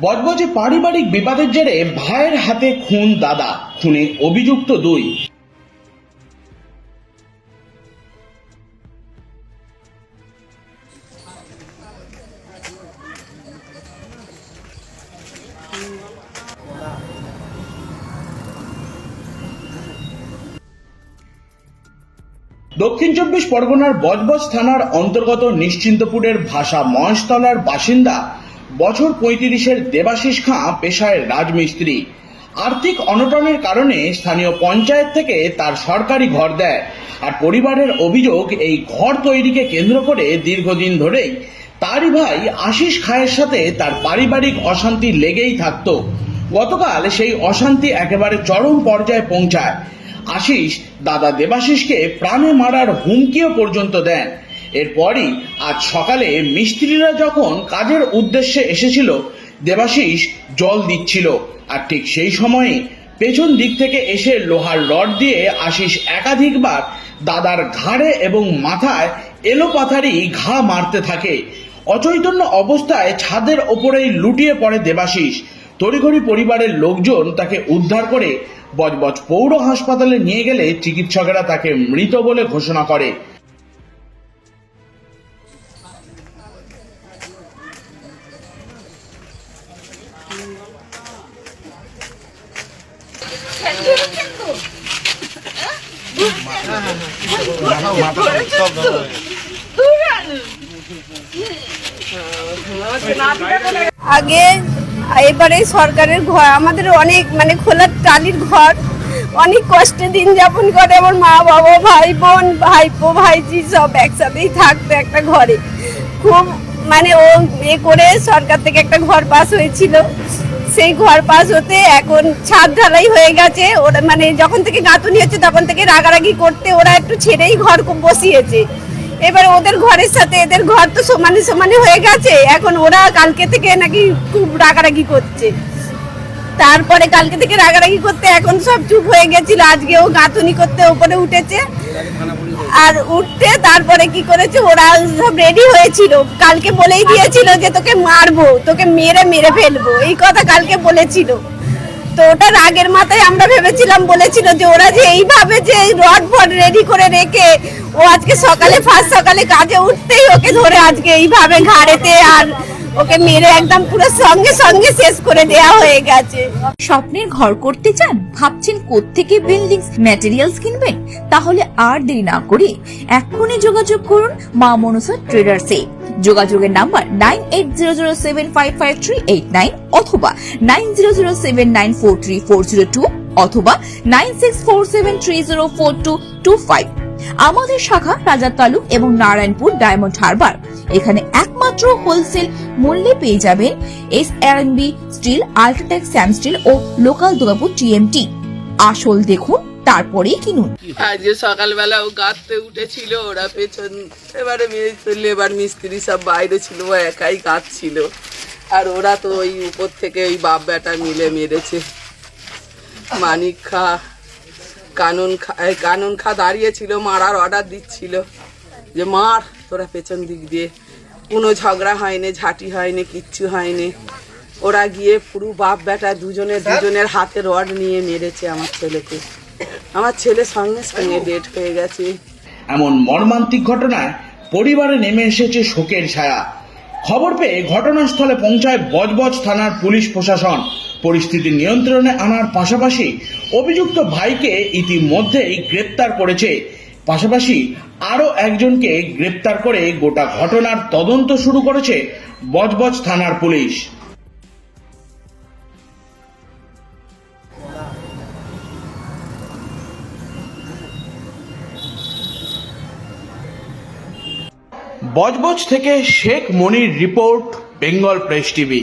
বজবজে পারিবারিক বিবাদের জেরে ভাইয়ের হাতে খুন দাদা, খুনে অভিযুক্ত দুই। দক্ষিণ চব্বিশ পরগনার বজবজ থানার অন্তর্গত নিশ্চিন্তপুরের ভাষা মহেশতলার বাসিন্দা বছর পঁয়ত্রিশের দেবাশিস খাঁ পেশায় রাজমিস্ত্রি। আর্থিক অনটনের কারণে স্থানীয় পঞ্চায়েত থেকে তার সরকারি ঘর দেয় আর পরিবারের অভিযোগ, এই ঘর তৈরিকে কেন্দ্র করে দীর্ঘদিন ধরেই তারই ভাই আশিস খায়ের সাথে তার পারিবারিক অশান্তি লেগেই থাকতো। গতকাল সেই অশান্তি একেবারে চরম পর্যায়ে পৌঁছায়। আশিস, দাদা দেবাশিসকে প্রাণে মারার হুমকিও পর্যন্ত দেন। এরপরই আজ সকালে মিস্ত্রিরা যখন কাজের উদ্দেশ্যে এসেছিল, দেবাশিস জল দিচ্ছিল। আর ঠিক সেই সময়ে পেছন দিক থেকে এসে লোহার রড দিয়ে আশিস একাধিকবার দাদার ঘাড়ে এবং মাথায় এলোপাথারি ঘা মারতে থাকে। অচৈতন্য অবস্থায় ছাদের ওপরেই লুটিয়ে পড়ে দেবাশিস। তড়িঘড়ি পরিবারের লোকজন তাকে উদ্ধার করে বজবজ পৌর হাসপাতালে নিয়ে গেলে চিকিৎসকেরা তাকে মৃত বলে ঘোষণা করে। আগে এবারে সরকারের ঘর, আমাদের অনেক মানে খোলা টালির ঘর, অনেক কষ্টে দিন যাপন করে আমার মা বাবা, ভাই বোন, ভাইপো, ভাইজি সব একসাথেই থাকতো একটা ঘরে। খুব মানে ও এ করে সরকার থেকে একটা ঘর পাস হয়েছিল। সেই ঘর পাস হতে এখন ছাদ ঢালাই হয়ে গেছে। ওরা মানে যখন থেকে গাঁথুনি হচ্ছে তখন থেকে রাগারাগি করতে ওরা একটু ছেড়েই ঘর বসিয়েছে। এবার ওদের ঘরের সাথে এদের ঘর তো সমানে সমানে হয়ে গেছে। এখন ওরা কালকে থেকে নাকি খুব রাগারাগি করছে। তারপরে কালকে থেকে রাগারাগি করতে এখন সব চুপ হয়ে গেছিল। আজকেও গাঁথুনি করতে উপরে উঠেছে। আর উঠতে তারপরে কি করেছে? ওরা সব রেডি হয়েছিল। কালকে বলেই দিয়েছিল যে, তোকে মারবো, তোকে মেরে মেরে ফেলব। এই কথা কালকে বলেছিল। তো ওটা রাগের মাথায় আমরা ভেবেছিলাম, বলেছিল যে, ওরা যে এইভাবে যে রড ফড রেডি করে রেখে, ও আজকে সকালে, ফার্স্ট সকালে কাজে উঠতেই ওকে ধরে আজকে এইভাবে ঘাড়েতে আর ওকে মেরে একদম পুরো সঙ্গে সঙ্গে শেষ করে দেয়া হয়ে গেছে। স্বপ্নের ঘর করতে চান, ভাবছেন কোত্থেকে ম্যাটেরিয়ালস কিনবেন? তাহলে আর দেরি না করে যোগাযোগ করুন মা মনসা ট্রেডার্সে। যোগাযোগের number nine eight zero zero seven five five three eight nine অথবা nine zero zero seven nine four three four zero two অথবা nine six four seven three zero four two two five. আমাদের শাখা রাজা তালুক এবং Narayanpur diamond Harbour. এখানে একমাত্র wholesale মূল্যে পেয়ে যাবেন S R B steel UltraTech Sam steel ও লোকাল দুর্গাপুর টিএমটি আসল দেখুন, তারপরেই কিনুন। আজকে সকালবেলা ও গাঁততে উঠেছিল, ওরা পেছন, এবারে লেবার মিস্ত্রি সব বাইরে ছিল, ও একাই গাঁতছিল। আর ওরা তো ওই উপর থেকে ওই বাপ বেটা মিলে মেরেছে। মানিক খা, কানুন খা কানুন খা দাঁড়িয়েছিল, মারার অর্ডার দিচ্ছিল। যে মার, তোরা পেছন দিক দিয়ে। কোনো ঝগড়া হয়নি ঝাঁটি হয়নি কিচ্ছু হয়নি। ওরা গিয়ে পুরো বাপ বেটা দুজনে দুজনের হাতে রড নিয়ে মেরেছে আমার ছেলেকে। আমার ছেলে সঙ্গে সঙ্গে ডেট হয়ে গেছে। এমন মর্মান্তিক ঘটনায় পরিবারে নেমে এসেছে শোকের ছায়া। খবর পেয়ে ঘটনাস্থলে পৌঁছায় বজবজ থানার পুলিশ প্রশাসন। পরিস্থিতি নিয়ন্ত্রণে আনার পাশাপাশি অভিযুক্ত ভাইকে ইতিমধ্যেই গ্রেপ্তার করেছে। পাশাপাশি আরও একজনকে গ্রেপ্তার করে গোটা ঘটনার তদন্ত শুরু করেছে বজবজ থানার পুলিশ। বজবজ থেকে Sheikh Monir report, Bengal press TV.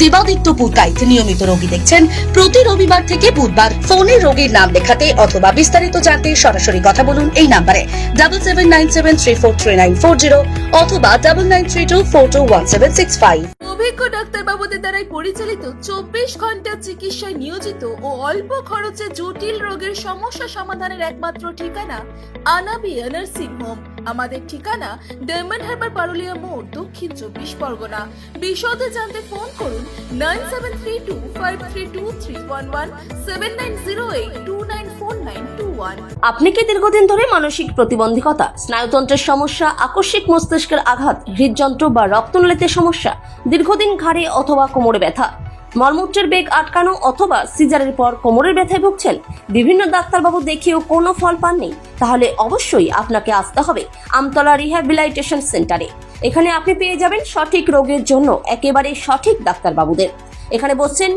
Debaditya Purkait নিয়মিত রোগী দেখছেন। প্রতি রবিবার থেকে বুধবার ফোনে রোগীর নাম লেখাতে অথবা বিস্তারিত জানতে সরাসরি কথা বলুন এই নাম্বারে। Double seven nine seven three four three nine four zero অথবা double nine three two four two one seven six five অভিজ্ঞ ডাক্তারবাবুদের দ্বারাই পরিচালিত চব্বিশ ঘণ্টা চিকিৎসায় নিয়োজিত ও অল্প খরচে জটিল রোগের সমস্যা সমাধানের একমাত্র ঠিকানা আনাবিয়া নার্সিং হোম। আমাদের ঠিকানা ডায়মন্ড হারবার পারুলিয়া মোড় দক্ষিণ চব্বিশ পরগনা। বিশদে জানতে ফোন করুন nine seven three two, five three two, three one one, seven nine zero eight, two nine four nine two one. আপনি কি দীর্ঘদিন ধরে মানসিক প্রতিবন্ধকতা, স্নায়ুতন্ত্রের সমস্যা, আকস্মিক মস্তিষ্কের আঘাত, হৃদযন্ত্র বা রক্তনালীতে সমস্যা, দীর্ঘদিন ঘাড়ে অথবা কোমরে ব্যথা? মলমূত্রের বেগ আটকানো অথবা সিজারের পর কোমরের ব্যথায় ভুগছেন? বিভিন্ন ডাক্তারবাবু দেখিয়েও কোনো ফল পাননি? তাহলে অবশ্যই আপনাকে আসতে হবে আমতলা রিহ্যাবিলাইটেশন সেন্টারে। এখানে আপনি পেয়ে যাবেন সঠিক রোগের জন্য একেবারে সঠিক ডাক্তারবাবুদের। এখানে বসছেন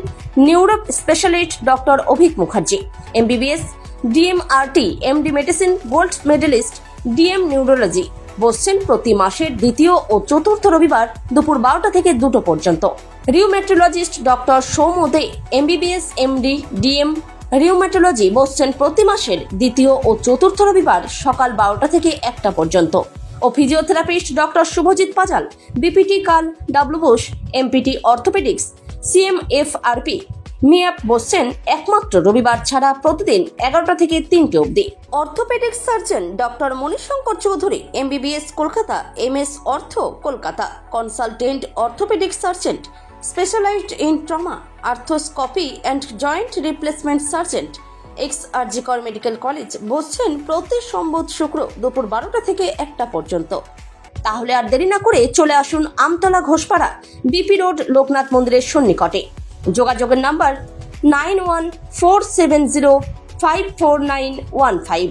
neuro specialist doctor Avik Mukherjee, MBBS, DMRT, MD medicine, gold medalist, DM neurology. বসছেন প্রতি মাসের দ্বিতীয় ও চতুর্থ রবিবার দুপুর বারোটা থেকে দুটো পর্যন্ত। Rheumatologist doctor Soumya De MBBS MD DM rheumatology বসছেন প্রতি মাসের দ্বিতীয় ও চতুর্থ রবিবার সকাল বারোটা থেকে একটা পর্যন্ত। ও physiotherapist doctor Subhajit Pajal BPT কাল W Bose MPT orthopaedics CMFRP MIAP বসছেন একমাত্র রবিবার ছাড়া প্রতিদিন এগারোটা থেকে তিনটে অবধি। Orthopaedics surgeon doctor Monishankar Chowdhury MBBS Kolkata M S ortho Kolkata consultant orthopaedic surgeon specialised in trauma arthroscopy and joint replacement surgeon ex RG Kar medical college বসছেন প্রতি সম্বোধ শুক্র দুপুর বারোটা থেকে একটা পর্যন্ত। তাহলে আর দেরি না করে চলে আসুন আমতলা ঘোষপাড়া, বিপি রোড, লোকনাথ মন্দিরের সন্নিকটে। যোগাযোগের number nine one four seven zero five four nine one five.